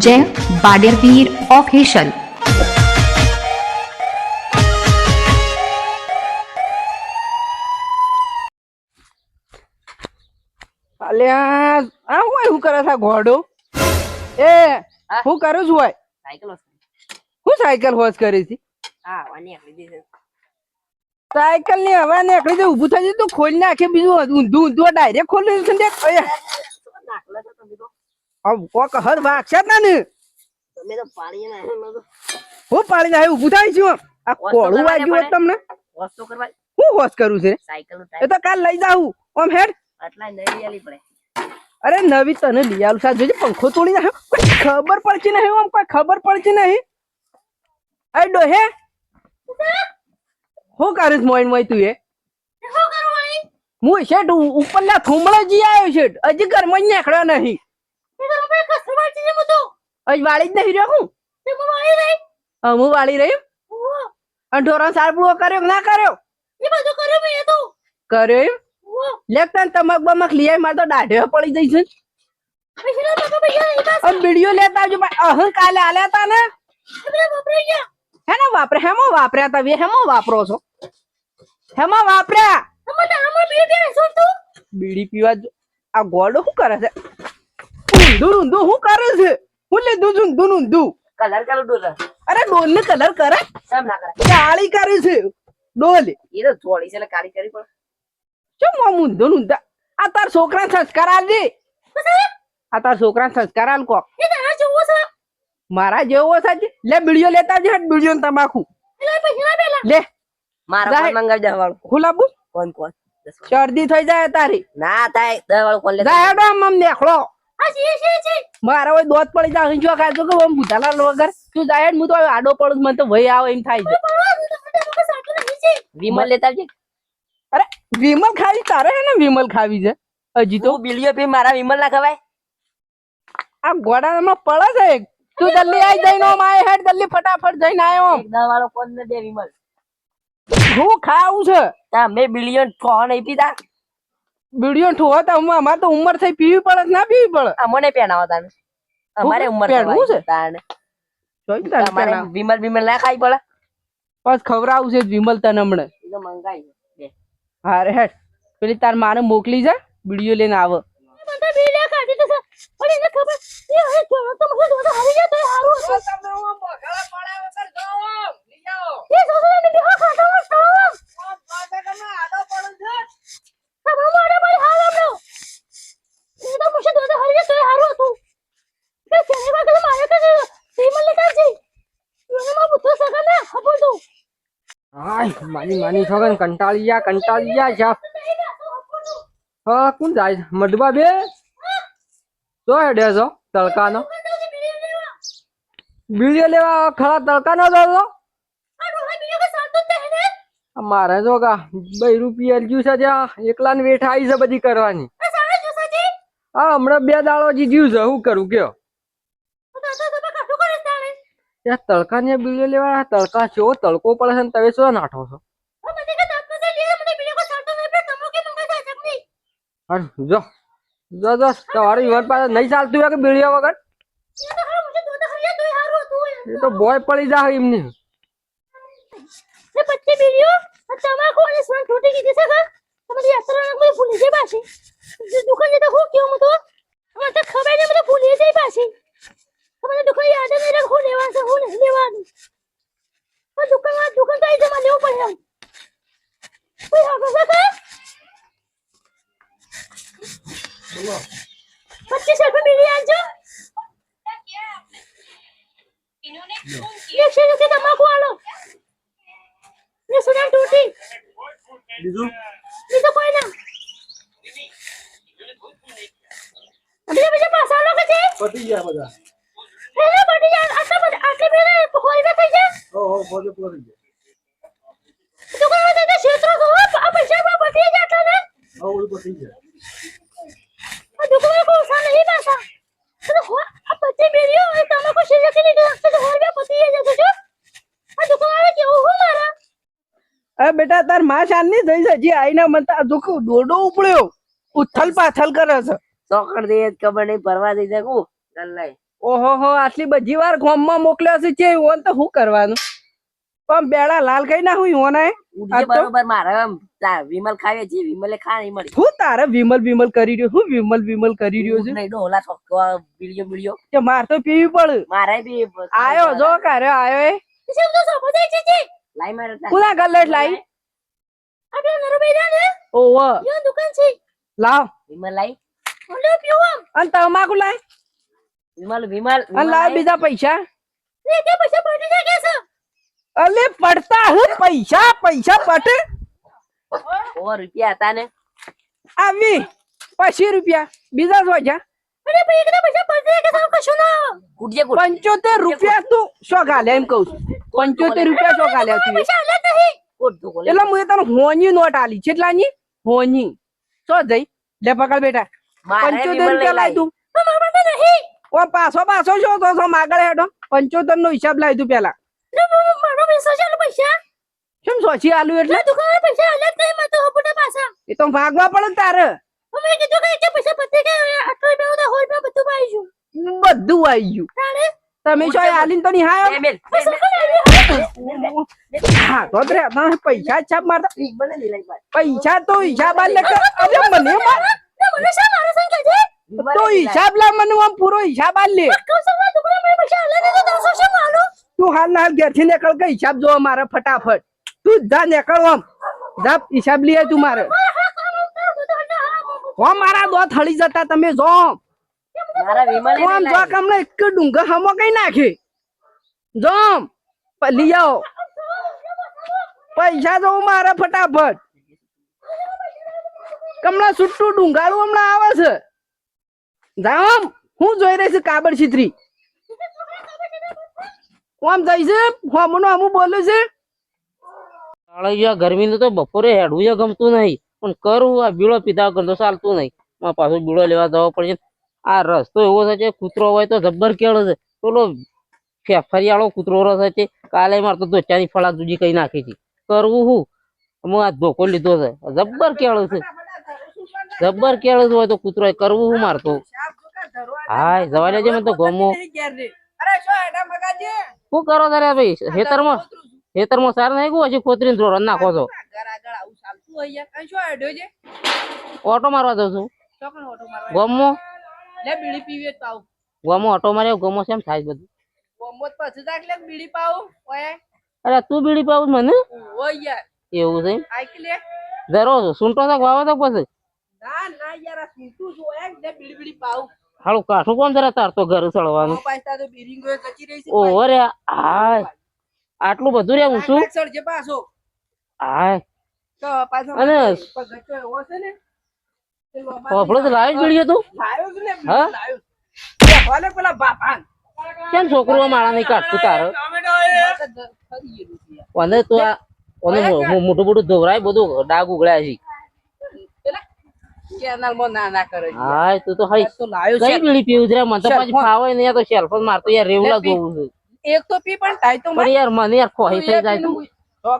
જય બાડેરવીર ઓફિશિયલ અલ્યા આ હું શું કરે છે ઘોડો એ હા? હું કરું છું હોય સાયકલ હું સાયકલ હોશ કરી હતી હા વાની આપી દીધી સાયકલની હવા નીકળી જાય ઊભું થઈ જતું ખોલી નાખે બીજું ઊંધું ઊંધું ડાયરેક્ટ ખોલી તો તો આમ કોક હર વાગશે ના ને. પાણી હું પાડી નાખે ઊભું થાય છું આ કોળું વાગ્યું હોત તમને. હું હોશ કરું છે એ તો કાલ લઈ જાઉં. ઓમ હેડ. અરે નવી તને લઈ આવું સાહેબ. જોજે પંખો તોડી નાખ્યો. કોઈ ખબર પડતી નહીં આમ કોઈ ખબર પડતી નહીં. અરે ડોહે. હું કરીશ મોઈન મોઈ તું એ? હું શેઠ ઉપર ના થુંબળો જી આવ્યો શેઠ. હજી ઘરમાં જ નીકળ્યો નહીં. હજી વાળી જ નહીં રહ્યો હું? હા, વાળી રહી? અને ઢોરણ પૂરો કર્યો ના કર્યો? કર્યો એમ? લેખતા તમાક બમક લઈ આવી મારે તો દાઢે પડી જઈ છે વીડિયો લેતા આવજો અહં કાલે આલ્યા તા ને. હે ને વાપરે હેમો વાપર્યા તા વે હેમાં વાપરો છો. હેમાં વાપર્યા બીડી પીવા જો- આ ગોડો શું કરે છે? ઊંધું ઊંધું શું કરે છે? હું લીધું છું ઊંધું ઊંધું. કલર કલર ડોલર અરે ડોલ ને કલર કરે. સમ ના કરે. કાળી કરે છે. ડોલ. એ તો થોડી છે એટલે કાળી કરી પણ. શું આમ ઊંધું ઊંધા? આ તાર છોકરા સંસ્કાર આલજે આ તાર છોકરા સંસ્કાર આલ કો. મારા જેવો છે લે બીડીઓ લેતા જ હટ બીડીઓ ને તમાકુ લે. મારા. ફોન મંગાવી વાળું ખુલાબુ કોણ? કોણ શરદી થઈ જાય તારી. ના થાય દસ વાળું કોણ જાય હેડો આમ આમ દેખડો મારા હોય દોત પડી જાય જો ખાય કે આમ ભૂતાલા વગર. તું જાય હું તો આડો પડું મને તો ભય આવે એમ થાય છે. વિમલ લેતા આવજે. અરે વિમલ ખાવી તારે હે ને વિમલ ખાવી છે? હજી તો. બિલિયો પી મારા વિમલ ના ખવાય. આ ગોડામાં પડે છે તું જલ્દી આઈ જઈને આમ આય હેડ જલ્દી ફટાફટ જઈને આયો આમ કોણ ને દે વિમલ. હું ખાવું છે? તા મેં બિલિયન ફોન નહીં પીતા? બિલિયન ઠોવા તો હું અમારે તો ઉંમર થઈ પીવી પડે ના પીવી પડે? મને પહેણાવો તાને અમારે ઉંમર પહેરવું છે? તાને તમારે વિમલ વિમલ ના ખાઈ પડે? બસ ખવડાવું છે વિમલ તને હમણે. એ તો મંગાઈ છે. બે. હા રે હેડ પેલી તાર મારે મોકલી જા વીડિયો લઈને આવ. હાય માની માની છોકન કંટાળી ગયા કંટાળી ગયા છે હા કોણ જાય? છે? મધુબા બે? તો હેડે છો તડકાનો. બીડીઓ લેવા ખરા તડકાનો દો મારે જો કા બે રૂપિયા જીવ છે જ્યાં એકલા ને વેઠા આવી છે બધી કરવાની. હા હમણાં બે દાડો જીજ્યું છે. શું કરું કયો? ત્યાં તડકા ને બીડીઓ લેવા તડકા છો તડકો પડે છે ને તમે શું નાઠો છો? જો જો જો તમારું ઈવન પાસે નહીં ચાલતું હોય કે બીડીઓ વગર? એ તો બોય પડી જાય એમની. તમાકુ અને સ્વાન છૂટી ગઈ છે? કા તમારી યાત્રા કોઈ ભૂલી જાય પાછી. દુકાન જતા હું કેવું તો ખબર નહીં મને ભૂલી જાય પાછી. તમારે દુકાન યાદ નહીં રહે હું લેવાનું છે હું નહીં લેવાનું. પણ દુકાન દુકાન તો આવી લેવું પડે એમ. કોઈ આગળ છે કા? પચીસ રૂપિયા મિલી બીજું? બીજું કોઈ ના. બીજા બીજા પાછા આલો છે? પતી ગયા બધા. એને બધી યાર આટલા બધા આટલી બેને પકોડી ના થઈ જાય? હો હો ક્ષેત્રો તો આ પૈસા માં બધી જાય આટલા ને. હો આ દુકાન તો હો આ બધી બેરીઓ એ તમે કોઈ શેર કે લીધું. તો હો બે પતી જાય જો આ દુકાન કેવું હું મારા? અરે બેટા તારમાં શાનની થઈ છે જે આઈને મનતા દુખ દોડો ઉપડ્યો. ઉથલ પાથલ કરે છે. ચોકડ દે ખબર નહીં ભરવા દઈ શકું? ચાલ લઈ ઓહો આટલી બધી વાર ગામમાં મોકલ્યો છે કે ઓન તો શું કરવાનું? પણ બેડા લાલ કઈ ના હું ઓને બરોબર મારે વિમલ ખાવે છે વિમલે ખા નહીં મળી. હું તારે વિમલ વિમલ કરી રહ્યો? હું વિમલ વિમલ કરી રહ્યો છું? નહીં ડોલા છોકરો બીડીઓ બીડીઓ કે માર તો પીવી પડે. મારે બી આયો જો કારે આયો એ. શું તો સોપો જાય છે છે લાઈ મારે કુલા ગલ્લે લાઈ આપણે નરભાઈ ને? ઓવો યો દુકાન છે. લાવ. વિમલ લાઈ. ઓલો પીવો. અને તમાકુ લાય વિમલ વિમલ લાઈ. બીજા પૈસા? લે કે પૈસા પડી જાય કે છે? અલે પડતા હું પૈસા પૈસા પટે ઓ રૂપિયા હતા ને. આવી પછી રૂપિયા. બીજા જો જા. અરે ભાઈ એકદમ પૈસા પડે કે છે કશું ના. કૂટજે કૂટ પંચોતેર રૂપિયા તું સો ગાલે એમ કહું છું. પંચોતેર રૂપિયા સો ગાલે તું. પૈસા લે જ નહીં. કૂટ તું કોલે. એટલે મુએ તને હોની નોટ આલી કેટલાની હોની. સો જઈ લે પકડ બેટા. મારે પંચોતેર વિમલ રૂપિયા લાઈ તું. ઓ પાછો પાછો છો તો છો? માગળ હેડો પંચોતેર નો હિસાબ લાવી દઉં પેલા. મારો પૈસા ચાલો પૈસા. કેમ સોચી આલુ એટલે? દુકાન પૈસા જ નહીં મને તો હપુટા પાછા. એ તો ભાગવા પડે તારે. અમે કીધું કે કે પૈસા પતી ગયા આટલો રૂપિયા હોય રૂપિયા બધું આવી ગયું. બધું આવી ગયું. તાણે? તમે છો આલીન તો ની હાયો બે મેલ. પૈસા પણ આલ્યા? હા તો રે તમે પૈસા છાપ મારતા. પૈસા તો હિસાબ આલે કે અરે મને માર. મને શા મારે સંગ તો હિસાબ લા મને આમ પૂરો હિસાબ આલ લે. તો હાલ ના હાલ ઘેરથી નીકળ કે હિસાબ જો મારે ફટાફટ. તું જા નીકળ આમ. જા હિસાબ લઈ તું મારે. હો મારા દો થળી જતા તમે જો મારા વિમલે આમ જો એક ડુંગર હમો કઈ નાખે? જો લઈ આવો. પૈસા જો મારે ફટાફટ. કમણા સુટ્ટું ડુંગાળું હમણાં આવે છે. જામ હું જોઈ રહી છું કાબર છીતરી. કોમ જાય છે હોમનો હમું બોલે છે. સાળૈયા ગરમી તો બપોરે હેડવું ય ગમતું નહીં. પણ કરું, આ બીડો પીધા કરતો ચાલતું નહીં. માં પાછો બીડો લેવા જવો પડશે. આ રસ્તો એવો છે કૂતરો હોય તો જબ્બર કેળો છે. પેલો ફેફરિયાળો કૂતરો રસ છે કાલે મારતો ધોચાની ફળા દૂજી કઈ નાખી છે કરવું હું? હું આ ધોકો લીધો છે. જબ્બર કેળો છે. જબ્બર કેળો હોય તો કૂતરો કરવું હું મારે હાય જવા દેજે મને તો ગમો. અરે શું હેડા મગાજી શું કરો તારે ભાઈ? ખેતરમાં ખેતરમાં સાર નહીં ગયું હજી ખોતરીને રન નાખો છો. ઘર આગળ આવું ચાલતું હોય યાર કઈ શું હેડ્યો ઓટો મારવા જઉં છું. ચોકણ ઓટો મારવા ગમો? લે બીડી પીવી તો આવું. ગમો ઓટો માર્યો ગમો છે એમ થાય છે બધું. ગમો પછી જાક લે બીડી પાઉ ઓય. અરે તું બીડી પાવું મને? ઓય યાર. એવું છે આઈક લે જરો સૂંટો તો વાવો તો પછી. ના ના યાર આ છું ઓય. લે બીડી બીડી પાવું. હાલું કાઠું કોણ જરા તાર તો ઘર સળવાનું ઓ પાછા તો બીરિંગ ગયો કચી રહી છે ઓ રે હાય. આટલું બધું રે હું પાછો. હાય. તો પાછો અને- ને તે લોબા હોફળો તો લાવી જ પડી તું. લાયો છે ને હા? લાયો લે, ભલે પેલા બાપાન કેમ છોકરો માળા નહીં કાઢતું તારે? અને તો આ મોટું મોટું ધોવરાય બધું ડાગ ઉગડ્યા છે. કેનાલમાં ના ના કરે. હાય તું તો હાય તો લાયો કઈ છે. બીડી પીવું છે રે? મને તો પાછી. ફાવે નહીં યાર તો શેલ્ફ જ મારતો યાર રેવલા લે, છે. એક તો પી પણ થાય તો પણ યાર મને યાર ખોહી થઈ જાય તો.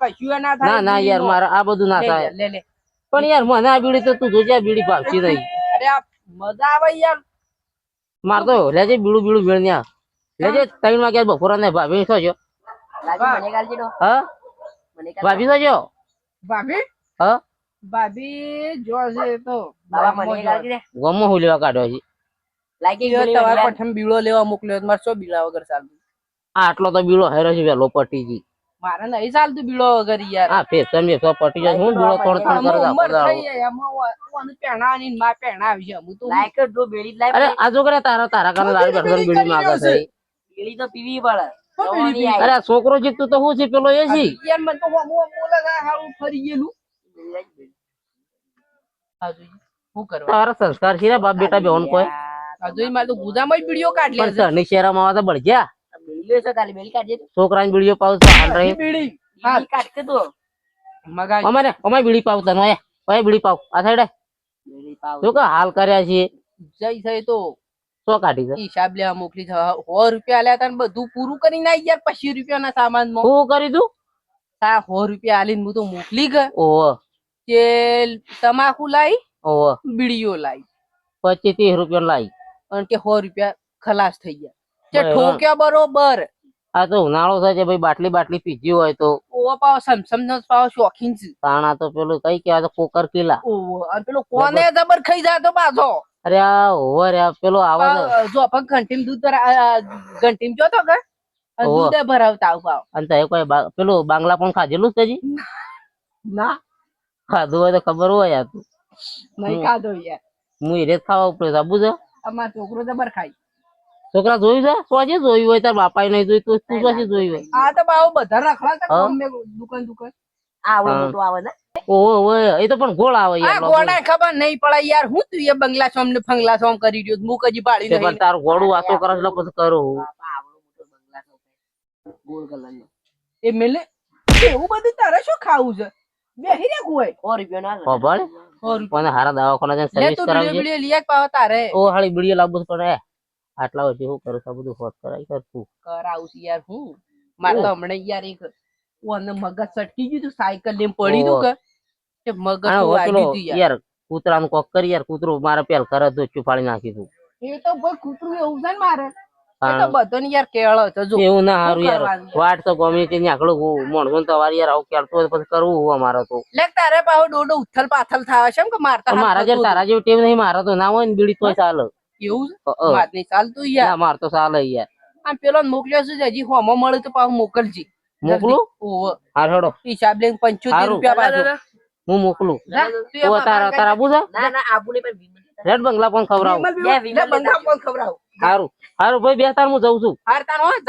કશું ના થાય ના ના યાર મારે આ બધું ના થાય. લે લે પણ યાર મને આ બીડી તો તું જોજે આ બીડી ભાવતી નહીં અરે આ મજા આવે યાર. માર તો લેજે બીડું બીડું ભીડ ન્યા. લેજે ત્રણ વાગ્યા બપોરા ને ભાભી છો. હા. ગાલ. ભાભી છો ભાભી? હા? ભાભી જો છે તો. ગમો હું લેવા કાઢ્યો છે લાગી જો ગયું તમારે. પઠમ બીડો લેવા મોકલ્યો તો મારે શું બીડા વગર ચાલતું આટલો તો બીડો હેરો છે વેલો પટી ગઈ મારે નહીં ચાલતું બીડો વગર યાર આ ફેફસા મેફસા પટી જાય હું થોડો થોડો આમાં કરતા ઉંમર બધા થઈ જાય, આમાં ઓ- ઓનું પહેણાવાની ને માં પહેણાવી છે. હું તો લાયક જ ડો બેડી લાય અરે. આ જો કરે તારા તારા કારણે લાલ બેઠો બીડી માંગે છે બેડી તો પીવી પડે તો. અરે છોકરો જીતતું તો શું છે પેલો એ છે યાર મને તો હમું બોલે હારું ફરી ગયેલું. આ જોઈએ, શું કરવા? તારા સંસ્કાર છે બાપ બેટા બેહોન કોઈ આ જોઈએ, મારે તો જ બીડીઓ કાઢી લે છે. તને શેરામાં આવે તો બળગ્યા બેડી લે છે ખાલી બેડી કાઢજે તું. છોકરાની બીડીઓ પાવ તો હાલ રહી બીડી. બીડી કાઢકે તું. મગાઈ. અમારે અમારે બીડી પાવ તને ઓય ઓય બીડી પાવ આ સાઈડે બેડી પાવ. જો કે હાલ કર્યા છે જઈ છે તો સો કાઢી છે હિસાબ લેવા મોકલી છે સો રૂપિયા આલ્યા તા બધું પૂરું કરીને આવી યાર પચીસ રૂપિયા ના સામાનમાં શું કરી તું સો રૂપિયા આલીને હું તો મોકલી ગયો ઓહો કે તમાકુ લાઈ બીડીઓ લાવી પચીસ ત્રીસ રૂપિયા લાવી અને કે સો રૂપિયા ખલાસ થઈ ગયા. કે ઠોક્યા બરોબર. આ તો ઉનાળો થાય છે ભાઈ બાટલી બાટલી પીધી હોય તો. ઓવો પાવ સમસમ નો પાવ શોખીન છે. તાણા તો પેલું કઈ કેવા તો કોકર કિલા. ઓવો અને પેલો કોને જબર ખાઈ જાતો પાછો? અરે આ ઓવર આ પેલો આવા જો પણ ઘંટીમ દૂધ ઘંટીમ જોતો કે આ ઓવો. દૂધ ભરાવતા આવ પાવ. અને તે કોઈ પેલું બાંગલા પણ ખાધેલું છે જી ના. ખાધું હોય તો ખબર હોય યાર તું. નહીં ખાધો યાર. હું એરે જ ખાવા ઉપર સાબુ છે. અમાર છોકરો જબર ખાય. છોકરા જોયું છે? સોજે જોયું હોય તાર બાપાએ નહીં જોયું તો તું સોજે જોયું હોય. આ તો બાવ બધા રખડા છે હા. દુકાન દુકાન. આવડો મોટો આવે ને? ઓહો ઓહો એ તો પણ ગોળ આવે યાર ગોડા ખબર નહીં પડે યાર હું તું એ બંગલા સોમ ને ફંગલા સોમ કરી રહ્યો. મુક હજી પાડી તે પણ તારું ગોળું વાતો કરે એટલે પછી કરું આવડો મોટો બંગલા છે ગોળ કલર એ મેલે એવું બધું તારે શું ખાવું છે? બેહી રે સો રૂપિયા ના હારા દવાખાના જઈને સર્વિસ કરાવજે. બીડીઓ બીડીઓ પાવ તારે ઓ હાળી બીડીઓ લાવવું પડે આટલા વર્ષે શું કરું છું બધું હોત કરાય કર તું. કરાવું છું યાર હું. મારે તો હમણાં યાર એક ઓને મગજ સટકી ગયું તું સાયકલ લઈને પડી તું કે. તે મગજ યાર? કૂતરાનું કોક કરી યાર કૂતરું મારે પેલ કરે તો ફાડી નાખી તું. એ તો ભાઈ કૂતરું એવું છે ને મારે. બધો ને યાર કેળો તો જો. એવું ના હારું યાર. વાટ તો ગમે તે આકડો તમારે યાર આવું કેળતું હોય પછી કરવું હું અમારે તો. લે તારે પાહો ડોડો ઉથલ પાથલ થાય છે એમ કે મારતા મારા જેમ તારા જેવું ટેવ નહીં મારા તો ના હોય ને બીડી તો ચાલે. એવું. વાત નહીં ચાલતું યાર. માર તો ચાલે યાર. આમ પેલો મોકલ્યો છે હજી હોમો મળે તો પાછું મોકલજી. મોકલું? ઓહો. હા હેડો. હિસાબ લઈને પંચોતેર રૂપિયા પાછો. હું મોકલું. તારા બાર તારા આબુ છે? ના ના આબુ નહીં પણ વિમલ રેડ બંગલા પણ ખવડાવું. બંગલા લેતા ખવડાવું? સારું સારું ભાઈ બે તાર હું જઉં છું.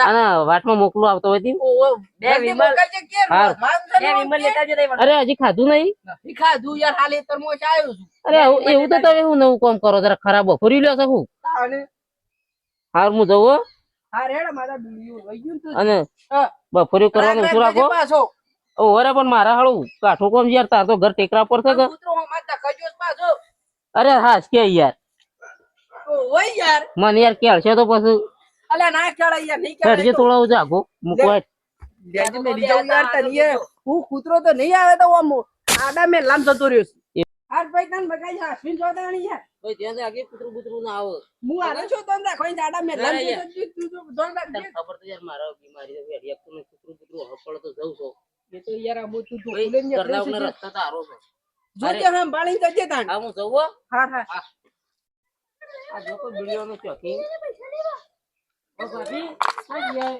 અને વાટમાં મોકલું આવતો હોય અરે હજી ખાધું નહીં? ખાધું યાર હાલ એતરમાં જ આવ્યો છું. અરે એવું તો તમે હું નવું કામ કરો જરા ખરાબ ફરી લ્યો છો હું. હાર હું તું. અને બફોરી કરવાનું શું રાખો ઓરે પણ મારા હાળું કાઠું કોમ યાર તાર તો ઘર ટેકરા પર છે અરે હા કે યાર. ઓહો યાર. મને યાર કેળશે તો પછી. અલ્યા ના કેળ યાર નહીં કેળ જે તો. તોડાવું જાગો મૂકો હેડ. મે લીજો યાર તને હું કૂતરો તો નહીં આવે તો આમ આડા મે લામ જતો રહ્યો છું. હાર ભાઈ તને બગાઈ હાસવીન જોતા નહીં યાર. ભાઈ ધ્યાન રાખજે કૂતરો કૂતરો ના આવો. હું આરે છો તને રાખો આડા મે લામ જતો તું તો ધોન તને રાખજે. ખબર તો યાર મારા બીમારી છે યાર એકતું કૂતરો કૂતરો બૂતરું હપડ તો જઉં છો. એ તો યાર આ મોટું તો ફૂલે ને રસ્તા ઉપરના છે. રસ્તા તારો છે જોજે જજે તાણ. હા હું જઉં હા. હા. આ જો કોઈ વિડીયોનું ચોકી પૈસા લેવા ઓ ભાભી આ ગયા.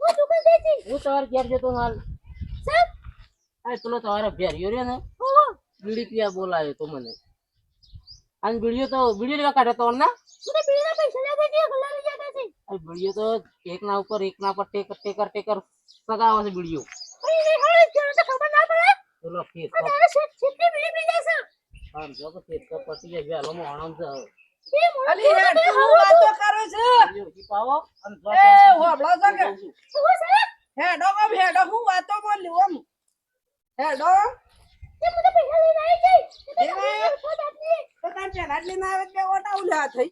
હું દુકાન જઈતી હું તમારે ઘેર જતો હાલ. સર આ પેલો ઘેર યો રે ને? બીડી પીવા બોલાયો તો મને? અને બીડીયો તો બીડીયો લેવા કાઢ્યો તો ના મને બીડીના પૈસા લેવા દે ગલ્લા લઈ જતા છે. આ બીડીયો તો એક ના ઉપર એક ના પર ટેકર ટેકર ટેકર સગાવે છે બીડીયો અરે નહીં હવે તો ખબર ના પડે. ચલો ફેસ આ તારે શેઠ શેઠની બીડી પી જાય આમ જો કે ફેસ પતી જાય વહેલો માં આણંદ છે અલી યાર તું વાતો કરો છે. બીડીયો પાવો. અને એ હોબળો છે કે. શું છે? હેડો હેડો હું વાતો બોલ્યું આમ હેડો. એ મને પૈસા લઈને આવી જાય તો એ તમને ખોટ આપની તો તાર પેલા જ લઈને આવે કે ઓટા ઉલ્યા થઈ.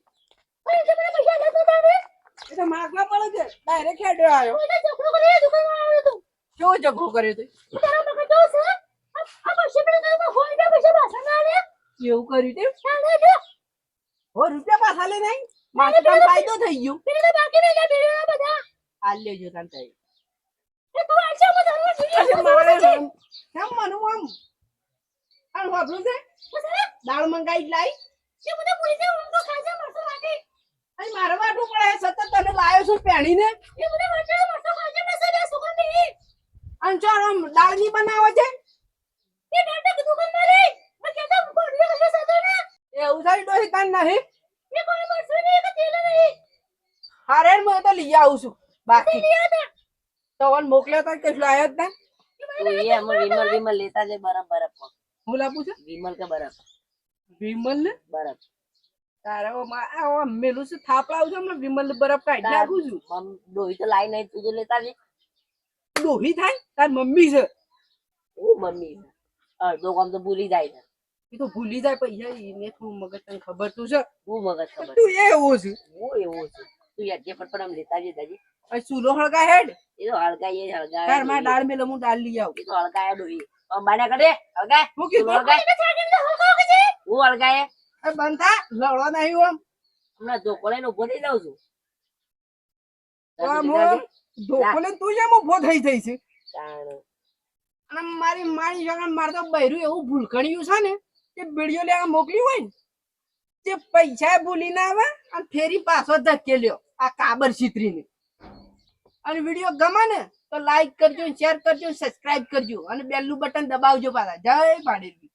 અરે તે મને પૈસા લેતો તારે એ તો માગવા પડે છે. ડાયરેક્ટ હેડ્યો આવ્યો. કોઈને ઝઘડો કરીને દુકાનમાં આવ્યો તું. કેવો ઝઘડો કર્યો તે? તારા મગજ જો છે આ આ પેલા તારા હોય ને પૈસા પાછા ના લે એવું કર્યું તે? ચાલે જો હો રૂપિયા પાછા લે નહીં મારે તો ફાયદો થઈ ગયો. બીડીના બાકી રહી ગયા બીડીના બધા. હાલ લેજો તને થઈ એ તું અરે બીડી મારે કેમ મનું આમ આમ વાપરું છે? દાળ મંગાઈ લાઈ. કે મને પૂરી દે હું તો ખાજા મરતો માટે અહીં મારે વાટું પડે. સતત તને લાયો છું પહેણીને એ મને વાટે મરતો ખાજા મરતો બે સુગંધી આમ દાળની બનાવે છે એ નાટક દુકાનમાં રે મેં કહેતા હું કોણ કશે સાતો ને એવું થાય તાન નહીં. એ કોઈ મરતો ને કે તેલ નહીં હારે હું તો લઈ આવું છું. બાકી દે તો વન મોકલ્યો તો કે લાયો જ ના. તો એ અમે વિમલ વિમલ લેતા જાય બરફ બરફ. હું લાપું છું? વિમલ કે બરફ. વિમલ ને? બરફ. તારે ઓ મા- ઓ મેલું છે થાપડાવું છું હમણાં વિમલ બરફ કાઢી નાખું છું. મમ ડોહી તો લાઈ નહીં તું લેતા જઈ ડોહી થાય? તાર મમ્મી છે. ઓ મમ્મી. અડધો કામ તો ભૂલી જાય છે. એ તો ભૂલી જાય પૈસા એને થોડું મગજ તને ખબર તું છે. હું મગજ ખબર તું એવો છે. હું એવો છે. તું યાર જે ફટફટ આમ લેતા જે દાજી આ ચૂલો હળગા હેડ? એ તો હળગા એ હળગા તારમાં દાળ મેલે હું દાળ લઈ આવું. એ તો હળગાય ડોહી. બાના કરે હળગા હું કીધું? હળગા તો હો હળગા એ અરે બંધા લડો નહીં આમ. હમણાં ધોકો નો ઊભો થઈ જાઉં છું. આમ હું ધોકો લઈને તું જેમ ઊભો થઈ જઈ છે અને મારી માણી જગન મારે તો બૈરું એવું ભૂલકણ્યું છે ને. કે વીડિયો લેવા મોકલ્યું હોય ને તે પૈસા ભૂલી ના આવે અને ફેરી પાછો ધકેલ્યો આ કાબર છીતરીને અને વીડિયો ગમે ને, તો લાઈક કરજો શેર કરજો સબસ્ક્રાઇબ કરજો અને બેલનું બટન દબાવજો પાછા. જય પાડેલી.